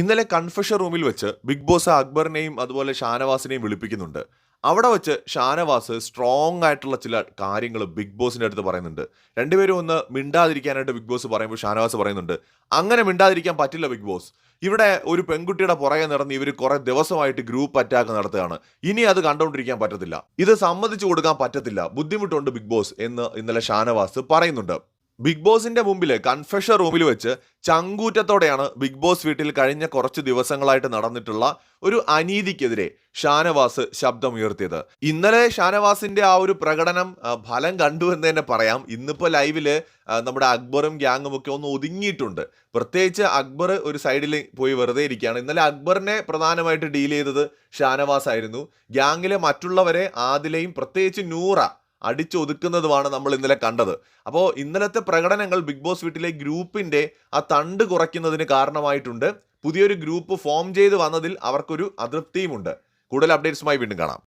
ഇന്നലെ കൺഫഷൻ റൂമിൽ വെച്ച് ബിഗ് ബോസ് അക്ബറിനെയും അതുപോലെ ഷാനവാസിനെയും വിളിപ്പിക്കുന്നുണ്ട്. അവിടെ വെച്ച് ഷാനവാസ് സ്ട്രോങ് ആയിട്ടുള്ള ചില കാര്യങ്ങൾ ബിഗ് ബോസിന്റെ അടുത്ത് പറയുന്നുണ്ട്. രണ്ടുപേരും ഒന്ന് മിണ്ടാതിരിക്കാനായിട്ട് ബിഗ് ബോസ് പറയുമ്പോൾ ഷാനവാസ് പറയുന്നുണ്ട് അങ്ങനെ മിണ്ടാതിരിക്കാൻ പറ്റില്ല ബിഗ് ബോസ്. ഇവിടെ ഒരു പെൺകുട്ടിയുടെ പുറകെ നടന്ന് ഇവർ കുറേ ദിവസമായിട്ട് ഗ്രൂപ്പ് അറ്റാക്ക് നടത്തുകയാണ്. ഇനി അത് കണ്ടുകൊണ്ടിരിക്കാൻ പറ്റത്തില്ല. ഇത് സമ്മതിച്ചു കൊടുക്കാൻ പറ്റത്തില്ല. ബുദ്ധിമുട്ടുണ്ട് ബിഗ് ബോസ് എന്ന് ഇന്നലെ ഷാനവാസ് പറയുന്നുണ്ട്. ബിഗ് ബോസിന്റെ മുമ്പിൽ കൺഫെഷൻ റൂമിൽ വെച്ച് ചങ്കൂറ്റത്തോടെയാണ് ബിഗ് ബോസ് വീട്ടിൽ കഴിഞ്ഞ കുറച്ച് ദിവസങ്ങളായിട്ട് നടന്നിട്ടുള്ള ഒരു അനീതിക്കെതിരെ ഷാനവാസ് ശബ്ദമുയർത്തിയത്. ഇന്നലെ ഷാനവാസിന്റെ ആ ഒരു പ്രകടനം ഫലം കണ്ടു എന്ന് തന്നെ പറയാം. ഇന്നിപ്പോൾ ലൈവിൽ നമ്മുടെ അക്ബറും ഗ്യാങ്ങും ഒക്കെ ഒന്ന് ഒതുങ്ങിയിട്ടുണ്ട്. പ്രത്യേകിച്ച് അക്ബർ ഒരു സൈഡിൽ പോയി വെറുതെ ഇരിക്കുകയാണ്. ഇന്നലെ അക്ബറിനെ പ്രധാനമായിട്ട് ഡീൽ ചെയ്തത് ഷാനവാസ് ആയിരുന്നു ഗ്യാങ്ങിലെ മറ്റുള്ളവരെ ആദിലയും പ്രത്യേകിച്ച് നൂറ അടിച്ചൊതുക്കുന്നതുമാണ് നമ്മൾ ഇന്നലെ കണ്ടത്. അപ്പോൾ ഇന്നലത്തെ പ്രകടനങ്ങൾ ബിഗ് ബോസ് വീട്ടിലെ ഗ്രൂപ്പിന്റെ ആ തണ്ട് കുറയ്ക്കുന്നതിന് കാരണമായിട്ടുണ്ട്. പുതിയൊരു ഗ്രൂപ്പ് ഫോം ചെയ്ത് വന്നതിൽ അവർക്കൊരു അതൃപ്തിയുമുണ്ട്. കൂടുതൽ അപ്ഡേറ്റ്സുമായി വീണ്ടും കാണാം.